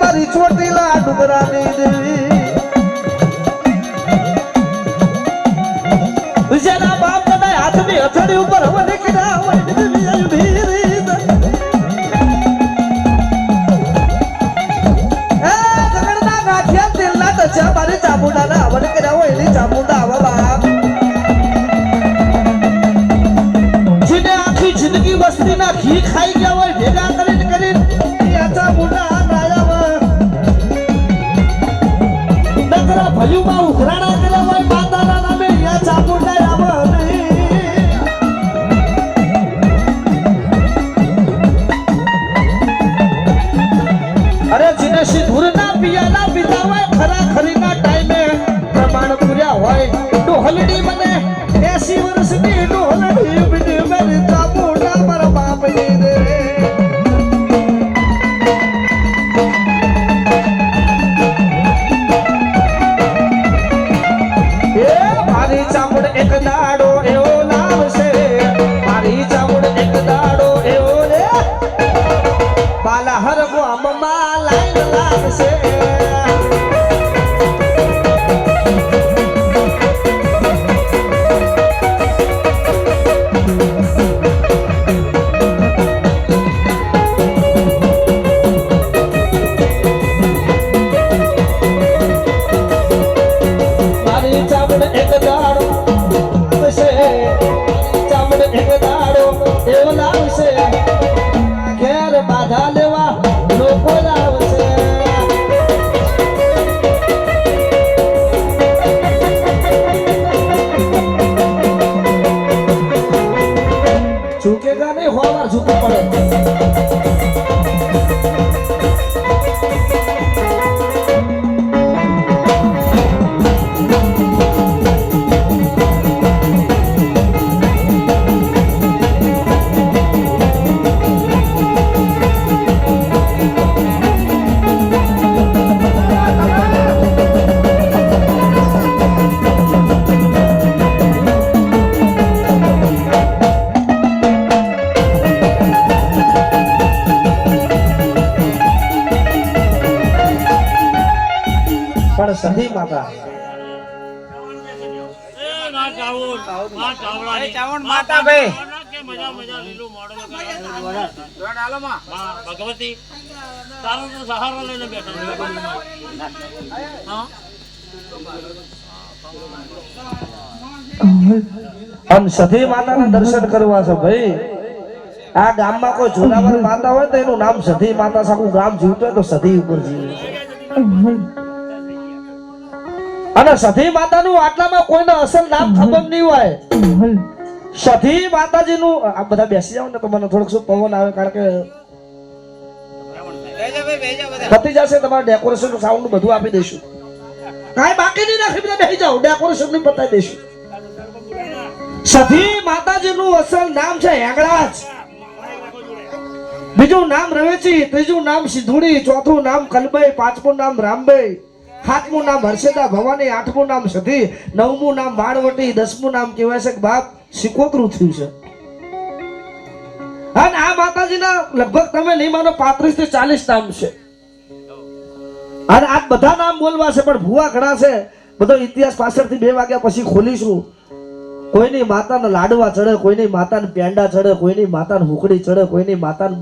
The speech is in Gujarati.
મારી ચોટીલા ડુંગરાની બાપ કદાય હાથની હથેળી ઉપર હવે નીકળ્યા હોય દેવી આવી ભીરી એ જગણના ગાંઠિયા દિલના ટચ્યા મારી ચામુંડાના. હવન કર્યા હોય એની ચામુંડા આવા જેને આખી જિંદગી વસ્તીના ઘી ખાઈ ગયા હોય ઉઘરાણા કર્યા હોય માતાના નામે હોય ખરા ખરીના ટાઈમે પ્રમાણ પૂર્યા હોય. ડોહલડી મને એસી વર્ષની ચામુંડ એક દાડો એવો લાવશે મારી ચામુંડ એક દાડો એવો રે. બાલા હર ગામમાં લાઈન લાગશે. લગાવ્યું. હા, ભગવતી તારો તો સહારો લઈને બેઠો અને સધી માતાના દર્શન કરવા છે ભાઈ. આ ગામમાં કોઈ જોરાવર માતા હોય તો એનું નામ સધી માતા સાકું ગામ જીવતું હોય તો સધી ઉપર જીવે અને સધી માતાનું આટલામાં કોઈને અસલ નામ ખબર નહીં હોય. સધી માતાજીનું આ બધા બેસી જાવ ને તો મને થોડુંક શું પવન આવે કારણ કે પતી જશે તમારે ડેકોરેશન સાઉન્ડ બધું આપી દઈશું. કાંઈ બાકી નહીં રાખી બધા બેસી જાઓ ડેકોરેશનની પતાવી દઈશું. સધી માતાજીનું અસલ નામ છે હેંગળાજ. બીજું નામ રવેચી ત્રીજું નામ સિંધુડી ચોથું નામ કલબાઈ પાંચમું નામ રામબાઈ. સાતમું નામ હર્ષદા ભવાની, આઠમું નામ સધી, નવમું નામ વાણવટી દસમું નામ કહેવાય છે કે બાપ, સિકોતરું થયું છે. અને આ માતાજીના લગભગ તમે નહીં માનો, પાંત્રીસથી ચાલીસ નામ છે. અને આ બધા નામ બોલવા છે, પણ ભૂવા ઘણા છે. બધો ઇતિહાસ પાછળથી બે વાગ્યા પછી ખોલીશું. કોઈની માતાને લાડવા ચડે, કોઈની માતાને પેંડા ચડે, કોઈની માતાને હુકડી ચડે, કોઈની માતાને